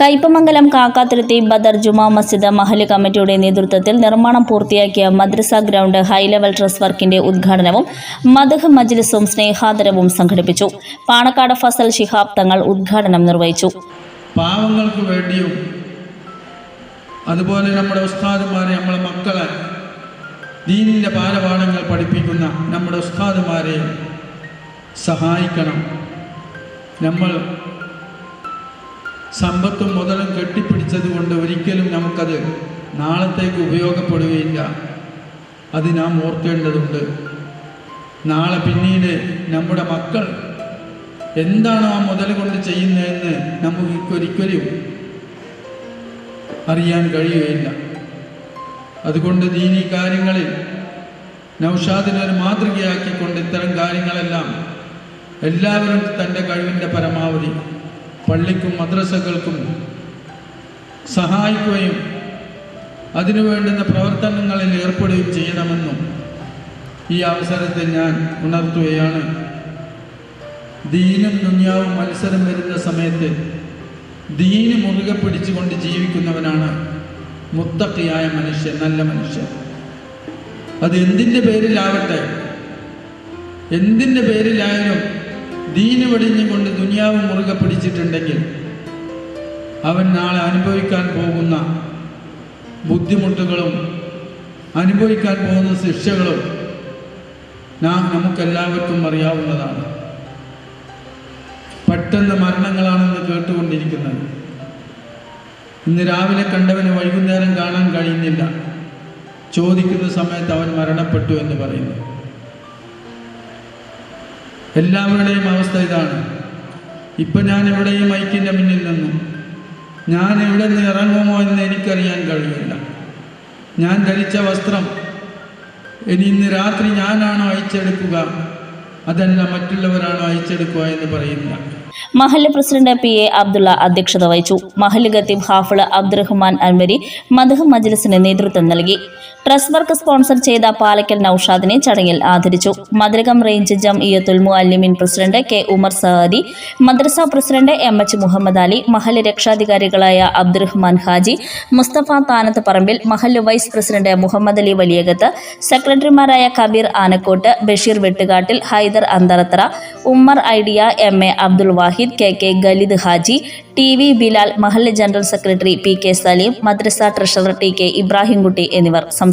കയ്പമംഗലം കാക്കാത്തുരുത്തി ബദർ ജുമാ മസ്ജിദ് മഹൽ കമ്മിറ്റിയുടെ നേതൃത്വത്തിൽ നിർമ്മാണം പൂർത്തിയാക്കിയ മദ്രസ ഗ്രൗണ്ട് ഹൈലെവൽ ട്രസ് വർക്കിന്റെ ഉദ്ഘാടനവും മദഹ് മജ്ലിസും സ്നേഹാദരവും സംഘടിപ്പിച്ചു. പാണക്കാട് ഫസൽ ശിഹാബ് തങ്ങൾ ഉദ്ഘാടനം നിർവഹിച്ചു. പാവങ്ങൾക്ക് വേണ്ടിയും അതുപോലെ നമ്മുടെ ഉസ്താദുമാരെ നമ്മളെ മക്കളെ ദീനിന്റെ ബാലപാഠങ്ങൾ പഠിപ്പിക്കുന്ന നമ്മുടെ ഉസ്താദുമാരെ സഹായിക്കണം. നമ്മൾ സമ്പത്തും മുതലും കെട്ടിപ്പിടിച്ചത് കൊണ്ട് ഒരിക്കലും നമുക്കത് നാളത്തേക്ക് ഉപയോഗപ്പെടുകയില്ല. അത് നാം ഓർക്കേണ്ടതുണ്ട്. നാളെ പിന്നീട് നമ്മുടെ മക്കൾ എന്താണ് ആ മുതൽ കൊണ്ട് ചെയ്യുന്നതെന്ന് നമുക്ക് ഒരിക്കലും അറിയാൻ കഴിയുകയില്ല. അതുകൊണ്ട് ദീനി കാര്യങ്ങളിൽ നൗഷാദിനെ ഒരു മാതൃകയാക്കിക്കൊണ്ട് ഇത്തരം കാര്യങ്ങളെല്ലാം എല്ലാവരും തന്റെ കഴിവിന്റെ പരമാവധി പള്ളിക്കും മദ്രസകൾക്കും സഹായിക്കുകയും അതിനു വേണ്ടുന്ന പ്രവർത്തനങ്ങളിൽ ഏർപ്പെടുകയും ചെയ്യണമെന്നും ഈ അവസരത്തിൽ ഞാൻ ഉണർത്തുകയാണ്. ദീനും ദുന്യാവും മത്സരം വരുന്ന സമയത്ത് ദീന് മുറുകെ പിടിച്ചുകൊണ്ട് ജീവിക്കുന്നവനാണ് മുത്തക്കിയായ മനുഷ്യൻ നല്ല മനുഷ്യൻ. അത് എന്തിന്റെ പേരിലാവട്ടെ എന്തിന്റെ പേരിലായാലും ദീന് വെടിഞ്ഞുകൊണ്ട് ദുനിയാവ് മുറുകെ പിടിച്ചിട്ടുണ്ടെങ്കിൽ അവൻ നാളെ അനുഭവിക്കാൻ പോകുന്ന ബുദ്ധിമുട്ടുകളും അനുഭവിക്കാൻ പോകുന്ന ശിക്ഷകളും നാം നമുക്കെല്ലാവർക്കും അറിയാവുന്നതാണ്. പെട്ടെന്ന് മരണങ്ങളാണെന്ന് കേട്ടുകൊണ്ടിരിക്കുന്നത്. ഇന്ന് രാവിലെ കണ്ടവന് വൈകുന്നേരം കാണാൻ കഴിയുന്നില്ല. ചോദിക്കുന്ന സമയത്ത് അവൻ മരണപ്പെട്ടു എന്ന് പറയുന്നു. എല്ലാവരുടെയും അവസ്ഥ ഇതാണ്. ഇപ്പം ഞാൻ എവിടെയും ഐക്യന്റെ മുന്നിൽ നിന്നു ഞാൻ എവിടെ നിന്ന് ഇറങ്ങുമോ എന്ന് എനിക്കറിയാൻ കഴിയില്ല. ഞാൻ ധരിച്ച വസ്ത്രം ഇനി ഇന്ന് രാത്രി ഞാനാണോ അയച്ചെടുക്കുക അതല്ല മറ്റുള്ളവരാണോ അയച്ചെടുക്കുക എന്ന് പറയുന്നില്ല. മഹല്ല് പ്രസിഡന്റ് പി എ അബ്ദുള്ള അധ്യക്ഷത വഹിച്ചു. മഹല്ല് ഖത്തീബ് ഹാഫിൾ അബ്ദുറഹ്മാൻ അൻവരി മദഹ് മജ്ലിസിന് നേതൃത്വം നൽകി. ട്രസ്റ്റ് വർക്ക് സ്പോൺസർ ചെയ്ത പാലക്കൽ നൌഷാദിനെ ചടങ്ങിൽ ആദരിച്ചു. മദ്രകം range Jamiyyathul Muallimin president K Umar Sahadi മദ്രസ president M H Muhammad Ali Mahal രക്ഷാധികാരികളായ അബ്ദുറഹ്മാൻ ഹാജി മുസ്തഫ താനത്ത് പറമ്പിൽ മഹൽ വൈസ് പ്രസിഡന്റ് മുഹമ്മദ് അലി വലിയകത്ത് സെക്രട്ടറിമാരായ Kabeer Anakkot Basheer Vettukattil Haider Antharathra Ummer idea M A Abdul Wahid K K Khalid Haji T V Bilal Mahal general secretary P K Saleem madrasa treasurer T K Ibrahimkutty എന്നിവർ സംസാരിച്ചു.